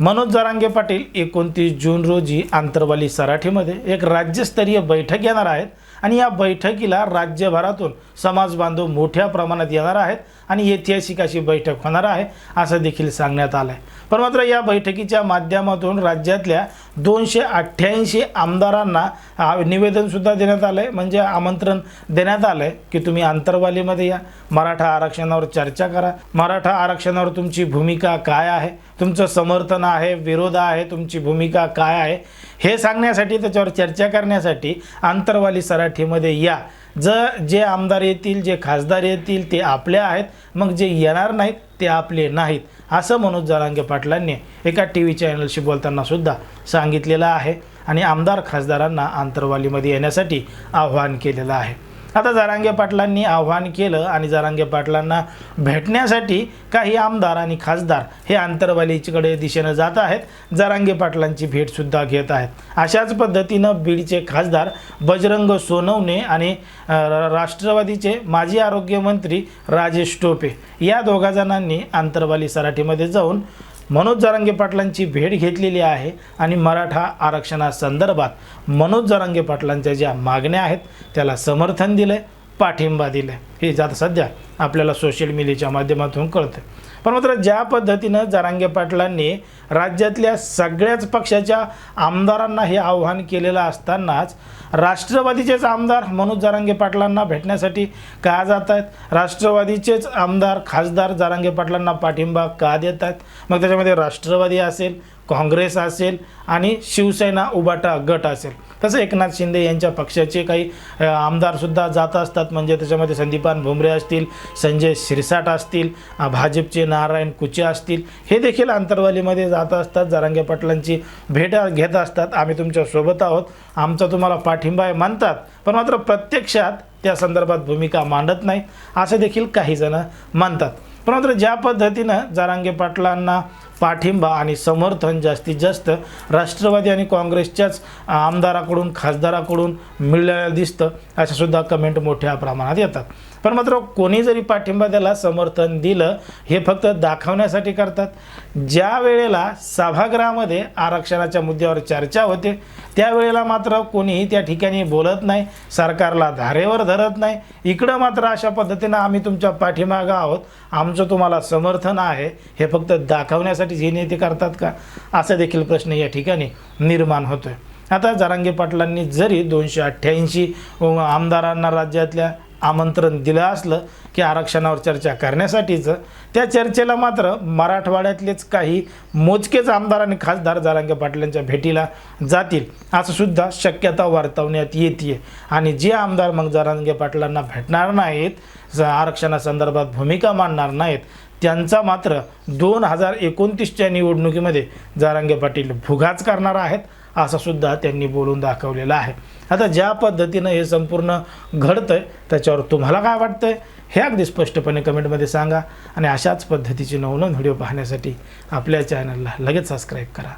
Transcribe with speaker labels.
Speaker 1: मनोज जरांगे पाटील एकोणतीस जून रोजी आंतरवाली सराठीमध्ये एक राज्यस्तरीय बैठक येणार आहेत आणि या बैठकीला राज्यभरातून समाज बांधव मोठ्या प्रमाणात येणार आहेत आणि ऐतिहासिक अशी बैठक होणार आहे असं देखील सांगण्यात आलं आहे पण मात्र या बैठकीच्या माध्यमातून राज्यातल्या दोनशे अठ्ठ्याऐंशी आमदारांना निवेदनसुद्धा देण्यात आलं आहे म्हणजे आमंत्रण देण्यात आलं आहे की तुम्ही आंतरवालीमध्ये या. मराठा आरक्षणावर चर्चा करा. मराठा आरक्षणावर तुमची भूमिका काय आहे? तुमचं समर्थन आहे विरोध आहे तुमची भूमिका काय आहे? हे सांगण्यासाठी त्याच्यावर चर्चा करण्यासाठी आंतरवाली सराठीमध्ये या. ज जे आमदार येतील जे खासदार येतील ते आपले आहेत. मग जे येणार नाहीत ते आपले नाहीत असं मनोज जरांगे पाटलांनी एका टी व्ही चॅनलशी बोलताना सुद्धा सांगितलेलं आहे. आणि आमदार खासदारांना आंतरवालीमध्ये येण्यासाठी आव्हान केलेलं आहे. आता जरांगे पाटलांनी आव्हान केलं आणि जरांगे पाटलांना भेटण्यासाठी काही आमदार आणि खासदार हे आंतरवालीकडे दिशेनं जात आहेत. जरांगे पाटलांची भेटसुद्धा घेत आहेत. अशाच पद्धतीनं बीडचे खासदार बजरंग सोनवणे आणि राष्ट्रवादीचे माजी आरोग्यमंत्री राजेश टोपे या दोघा जणांनी आंतरवाली सराठीमध्ये जाऊन मनोज जरांगे पाटलांची भेट घेतलेली आहे आणि मराठा आरक्षणासंदर्भात मनोज जरांगे पाटलांच्या ज्या मागण्या आहेत त्याला समर्थन दिलं आहे पाठिंबा दिलं आहे हे जात सध्या आपल्याला सोशल मीडियाच्या माध्यमातून कळतं पण मात्र ज्या पद्धतीनं जरांगे पाटलांनी राज्यातल्या सगळ्याच पक्षाच्या आमदारांना हे आव्हान केलेलं असतानाच राष्ट्रवादीचेच आमदार मनोज जरांगे पाटलांना भेटण्यासाठी का जात आहेत राष्ट्रवादीचेच आमदार खासदार जरांगे पाटलांना पाठिंबा का देत आहेत मग त्याच्यामध्ये राष्ट्रवादी असेल काँग्रेस असेल आणि शिवसेना उबाटा गट असेल. तसं एकनाथ शिंदे यांच्या पक्षाचे काही आमदारसुद्धा जात असतात. म्हणजे त्याच्यामध्ये संदीपान भुमरे असतील संजय शिरसाट असतील भाजपचे नारायण कुचे असतील. हे देखील आंतरवालीमध्ये जात असतात. जरांगे पाटलांची भेट घेत असतात. आम्ही तुमच्यासोबत आहोत. आमचा तुम्हाला पाठिंबा आहे म्हणतात. पण मात्र प्रत्यक्षात त्या संदर्भात भूमिका मांडत नाही. असं देखील काही जण मानतात पण मात्र ज्या पद्धतीनं जारांगे पाटलांना पाठिंबा आणि समर्थन जास्तीत जास्त राष्ट्रवादी आणि काँग्रेसच्याच आमदाराकडून खासदाराकडून मिळालेलं दिसतं अशासुद्धा कमेंट मोठ्या प्रमाणात येतात. पण मात्र कोणी जरी पाठिंबा त्याला समर्थन दिलं हे फक्त दाखवण्यासाठी करतात. ज्या वेळेला सभागृहामध्ये आरक्षणाच्या मुद्द्यावर चर्चा होते त्यावेळेला मात्र कोणीही त्या ठिकाणी बोलत नाही सरकारला धारेवर धरत नाही. इकडं मात्र अशा पद्धतीनं आम्ही तुमच्या पाठीमागं आहोत. आमचं तुम्हाला समर्थन आहे हे फक्त दाखवण्यासाठी हे नेते करतात का? असा देखील प्रश्न या ठिकाणी निर्माण होतोय. आता जरांगे पाटलांनी जरी दोनशे अठ्ठ्याऐंशी आमदारांना राज्यातल्या आमंत्रण दिलं असलं की आरक्षणावर चर्चा करण्यासाठीचं त्या चर्चेला मात्र मराठवाड्यातलेच काही मोजकेच आमदार आणि खासदार जारांगे पाटलांच्या भेटीला जातील असं सुद्धा शक्यता वर्तवण्यात येते आणि जे आमदार मग जारांगे पाटलांना भेटणार नाहीत ज- आरक्षणासंदर्भात भूमिका मांडणार नाहीत त्यांचा मात्र दोन हजार एकोणतीसच्या निवडणुकीमध्ये जारांगे पाटील भुगाच करणार आहेत असं सुद्धा त्यांनी बोलून दाखवलेलं आहे. आता ज्या पद्धतीनं हे संपूर्ण घडतं आहे त्याच्यावर तुम्हाला काय वाटतं आहे हे अगदी स्पष्टपणे कमेंटमध्ये सांगा आणि अशाच पद्धतीची नवनवीन व्हिडिओ पाहण्यासाठी आपल्या चॅनलला लगेच सबस्क्राईब करा.